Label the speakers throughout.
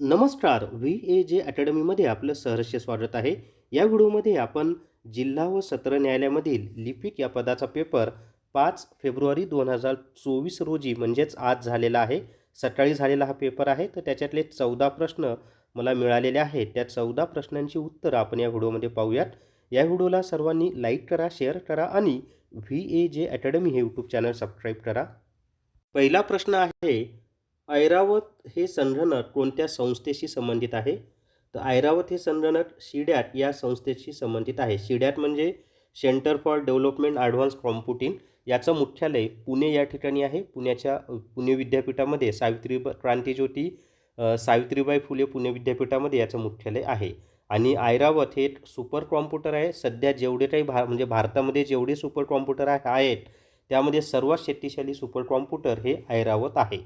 Speaker 1: नमस्कार. V A जे अकॅडमीमध्ये आपलं सहर्ष स्वागत आहे. या व्हिडिओमध्ये आपण जिल्हा व सत्र न्यायालयामधील लिपिक या पदाचा पेपर पाच फेब्रुवारी दोन हजार चोवीस रोजी म्हणजेच आज झालेला आहे. सकाळी झालेला हा पेपर आहे. तर त्याच्यातले चौदा प्रश्न मला मिळालेले आहेत. त्या चौदा प्रश्नांची उत्तरं आपण या व्हिडिओमध्ये पाहूयात. या व्हिडिओला सर्वांनी लाईक करा शेअर करा आणि व्ही ए जे अकॅडमी हे यूट्यूब चॅनल सबस्क्राईब करा. पहिला प्रश्न आहे ऐरावत हे संगणक कोणत्या संस्थेशी संबंधित आहे? तर ऐरावत हे संगणक शिडॅट या संस्थेशी संबंधित आहे. शिडॅट म्हणजे centre for development advance computing याचं मुख्यालय पुणे या ठिकाणी आहे. पुण्याच्या पुणे विद्यापीठामध्ये सावित्री क्रांतीज्योती सावित्रीबाई फुले पुणे विद्यापीठामध्ये याचं मुख्यालय आहे. आणि ऐरावत हे एक सुपर कॉम्प्युटर आहे. सध्या जेवढे काही भा म्हणजे भारतामध्ये जेवढे सुपर कॉम्प्युटर आहे आहेत त्यामध्ये सर्वात शक्तिशाली सुपर कॉम्प्युटर हे ऐरावत आहे.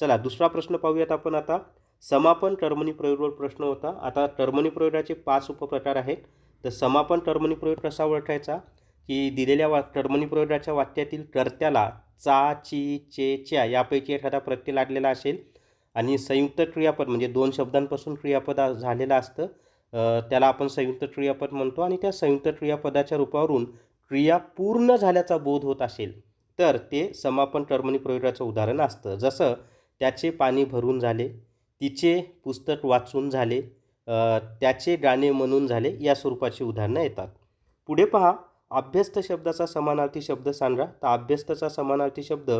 Speaker 1: चला दुसरा प्रश्न पाहूयात आपण आता. समापन टर्मनी प्रयोगवर प्रश्न होता. आता टर्मनी प्रयोगाचे पाच उपप्रकार आहेत. तर समापन टर्मनी प्रयोग कसा ओळखायचा? की दिलेल्या वा टर्मनी प्रयोगाच्या वाक्यातील कर्त्याला चा ची चे च्या यापैकी एखादा प्रत्यय लागलेला असेल. आणि संयुक्त क्रियापद म्हणजे दोन शब्दांपासून क्रियापद झालेलं असतं. त्याला आपण संयुक्त क्रियापद म्हणतो आणि त्या संयुक्त क्रियापदाच्या रूपावरून क्रिया पूर्ण झाल्याचा बोध होत असेल. तर ते समापन टर्मनी प्रयोगाचं उदाहरण असतं. जसं त्याचे पाणी भरून झाले तिचे पुस्तक वाचून झाले त्याचे गाणे म्हणून झाले या स्वरूपाची उदाहरणं येतात. पुढे पहा अभ्यस्त शब्दाचा समानार्थी शब्द सांगा. तर अभ्यस्तचा समानार्थी शब्द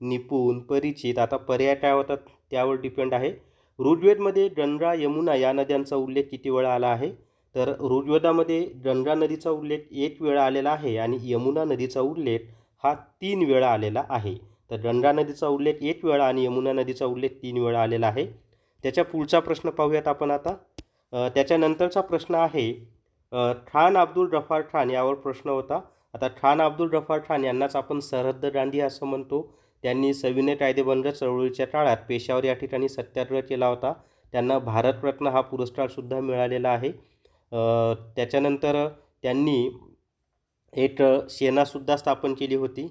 Speaker 1: निपुण परिचित आता पर्याय काय होतात त्यावर डिपेंड आहे. ऋग्वेदमध्ये गंगा यमुना या नद्यांचा उल्लेख किती वेळा आला आहे? तर ऋग्वेदामध्ये गंगा नदीचा उल्लेख एक वेळा आलेला आहे आणि यमुना नदीचा उल्लेख हा तीन वेळा आलेला आहे. तर गंगा नदीचा उल्लेख एक वेळा आणि यमुना नदीचा उल्लेख तीन वेळा आलेला आहे. त्याच्या पुढचा प्रश्न पाहूयात आपण आता. त्याच्यानंतरचा प्रश्न आहे खान अब्दुल गफार खान यावर प्रश्न होता. आता खान अब्दुल गफार खान यांनाच आपण सरहद्द गांधी असं म्हणतो. त्यांनी सविनय कायदेबंद चळवळीच्या काळात पेशावर या ठिकाणी सत्याग्रह केला होता. त्यांना भारतरत्न हा पुरस्कारसुद्धा मिळालेला आहे. त्याच्यानंतर त्यांनी एक सेनासुद्धा स्थापन केली होती.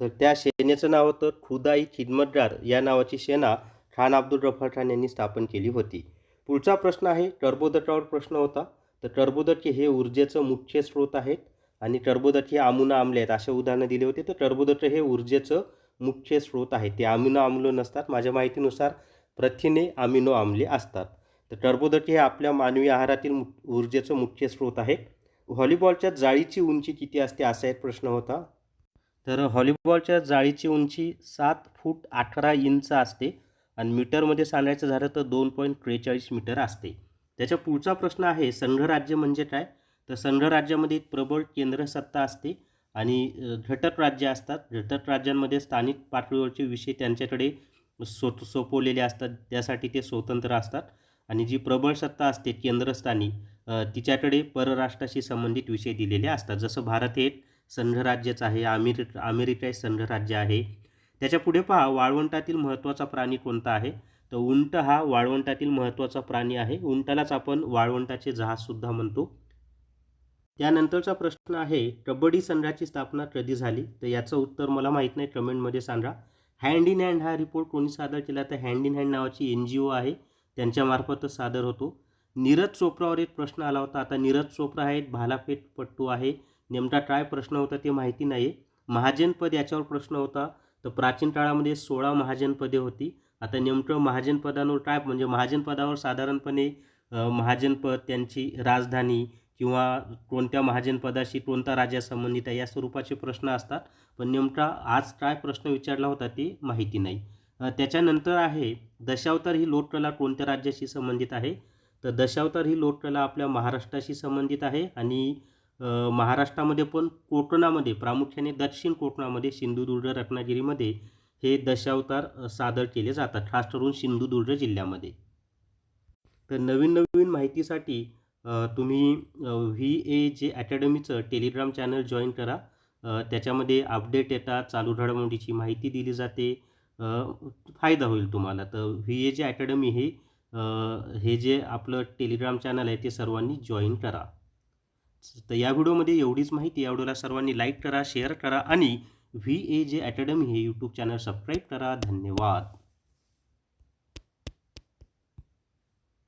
Speaker 1: तर त्या सेनेचं नाव होतं खुदाई खिदमतदार. या नावाची सेना खान अब्दुल गफार खान यांनी स्थापन केली होती. पुढचा प्रश्न आहे टर्बोदटावर प्रश्न होता. तर टर्बोदट हे ऊर्जेचं मुख्य स्रोत आहेत आणि टर्बोदट हे आमुना आम्ले आहेत असे उदाहरणं दिले होते. तर टर्बोदट हे ऊर्जेचं मुख्य स्रोत आहे. ते अमिनो आम्ल नसतात. माझ्या माहितीनुसार प्रथिने अमिनो आम्ले असतात. तर टर्बोदट हे आपल्या मानवी आहारातील ऊर्जेचं मुख्य स्रोत आहे व्हॉलीबॉलच्या जाळीची उंची किती असते असा एक प्रश्न होता. तर हॉलीबॉलच्या जाळीची उंची सात फूट अठरा इंच असते आणि मीटरमध्ये सांगायचं झालं तर दोन पॉईंट त्रेचाळीस मीटर असते. त्याच्या पुढचा प्रश्न आहे संघराज्य म्हणजे काय? तर संघराज्यामध्ये एक प्रबळ केंद्रसत्ता असते आणि घटक राज्य असतात. घटक राज्यांमध्ये स्थानिक पातळीवरचे विषय त्यांच्याकडे सो सोपवलेले असतात. त्यासाठी ते स्वतंत्र असतात आणि जी प्रबळ सत्ता असते केंद्रस्थानी तिच्याकडे परराष्ट्राशी संबंधित विषय दिलेले असतात. जसं भारत हे एक संघराज्यच आहे अमेरिक अमेरिका संघराज्य आहे. त्याच्या पुढे पहा वाळवंटातील महत्त्वाचा प्राणी कोणता आहे? तर उंट हा वाळवंटातील महत्त्वाचा प्राणी आहे. उंटालाच आपण वाळवंटाचे जहाजसुद्धा म्हणतो. त्यानंतरचा प्रश्न आहे कबड्डी संघाची स्थापना कधी झाली? तर याचं उत्तर मला माहीत नाही कमेंटमध्ये सांगा. हँड इन हँड हा रिपोर्ट कोणी सादर केला? तर हँड इन हँड नावाची एन जी ओ आहे त्यांच्यामार्फतच सादर होतो. नीरज चोप्रावर एक प्रश्न आला होता. आता नीरज चोप्रा हा एक भालाफेकपट्टू आहे. नेमका काय प्रश्न होता ते माहिती नाही. महाजनपद याच्यावर प्रश्न होता. तर प्राचीन काळामध्ये सोळा महाजनपदे होती. आता नेमकं महाजनपदांवर काय म्हणजे महाजनपदावर साधारणपणे महाजनपद त्यांची राजधानी किंवा कोणत्या महाजनपदाशी कोणता राजा संबंधित आहे या स्वरूपाचे प्रश्न असतात. पण नेमका आज काय प्रश्न विचारला होता ते माहिती नाही. त्याच्यानंतर आहे दशावतार ही लोककला कोणत्या राज्याशी संबंधित आहे? तर दशावतार ही लोककला आपल्या महाराष्ट्राशी संबंधित आहे आणि महाराष्ट्रामध्ये पण कोकणामध्ये प्रामुख्याने दक्षिण कोकणामध्ये सिंधुदुर्ग रत्नागिरीमध्ये हे दशावतार सादर केले जातात खास करून सिंधुदुर्ग जिल्ह्यामध्ये. तर नवीन नवीन माहितीसाठी तुम्ही व्ही ए जे अकॅडमीचं टेलिग्राम चॅनल जॉईन करा. त्याच्यामध्ये अपडेट येतात चालू घडामोडीची माहिती दिली जाते. फायदा होईल तुम्हाला. तर व्ही ए जे अकॅडमी हे हे जे आपलं टेलिग्राम चॅनल आहे ते सर्वांनी जॉईन करा. तर या व्हिडिओमध्ये एवढीच माहिती. या व्हिडिओला सर्वांनी लाईक करा शेअर करा आणि व्ही ए जे अकॅडमी हे यूट्यूब चॅनल सबस्क्राईब करा. धन्यवाद.